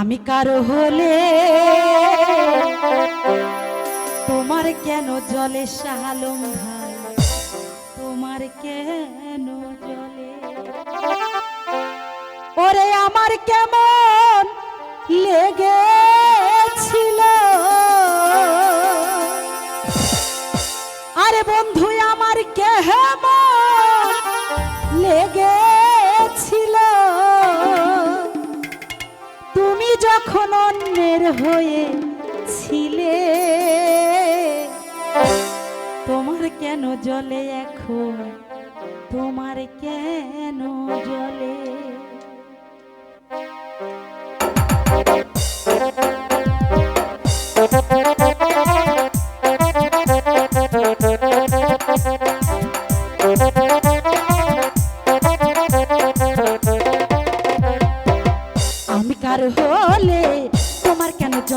আমি কারও হলে তোমার কেন জলে শাহালম ভাই? তোমার কেন জলে? ওরে আমার কেমন লেগেছিল অন্যের হয়ে ছিলে। তোমার কেন জলে এখন? তোমার কেন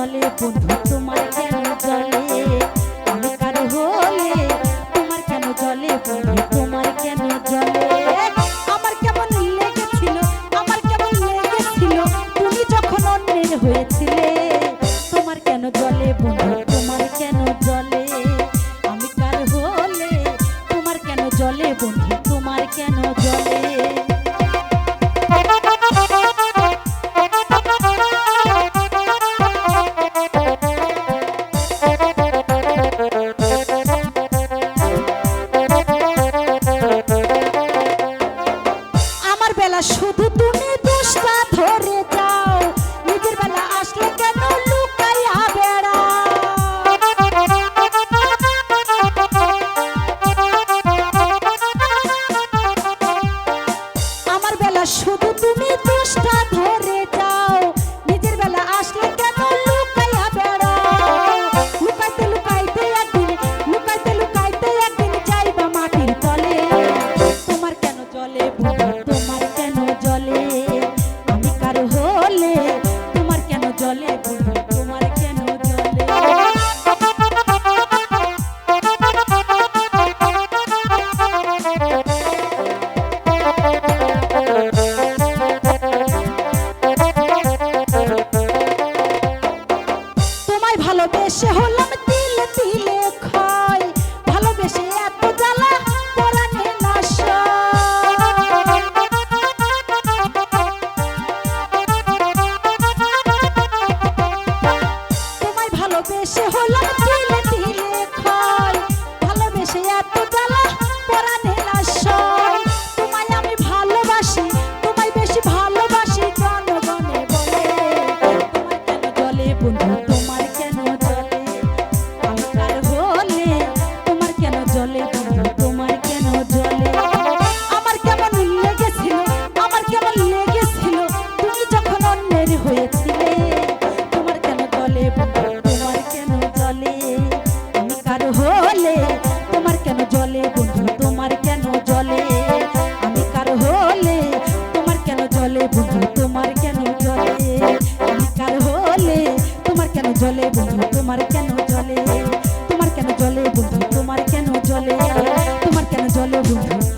জলে বন্ধু, তোমার কেন জলে আমি কারও হলে? তোমার কেন জলে বন্ধু, তোমার কেন জলে আমার কেমন লেগেছিল, আমার কেমন লেগেছিল, তুমি যখন অন্যের হয়েছিলে, তোমার কেন জলে বন্ধু? বেলা শুধু তুমি দুষ্টা ধরে যাও। নিজের বেলা আসলে কেন লুকাইয়া বেড়াও। আমার বেলা শুধু তুমি দুষ্টা ধরে যাও। নিজের বেলা আসলে কেন লুকাইয়া বেড়াও। লুকাইতে লুকাইতে একদিন, লুকাইতে লুকাইতে একদিন যাইবা মাটির তলে। তোমার কেন জলে তোমায় ভালোবেসে হলাম তিলে তিলে ক্ষয় ভালোবেসে এত জ্বালা পরাণে তোমায় ভালোবেসে হলাম তিলে তোমার কেন জলে আমি কার হলে তোমার কেন জলে বন্ধু তোমার কেন জলে আমি কার হলে তোমার কেন জলে বন্ধু তোমার কেন জলে আমি কার হলে তোমার কেন জলে বন্ধু তোমার কেন জলে তোমার কেন জলে বন্ধু তোমার কেন জলে তোমার কেন জলে বন্ধু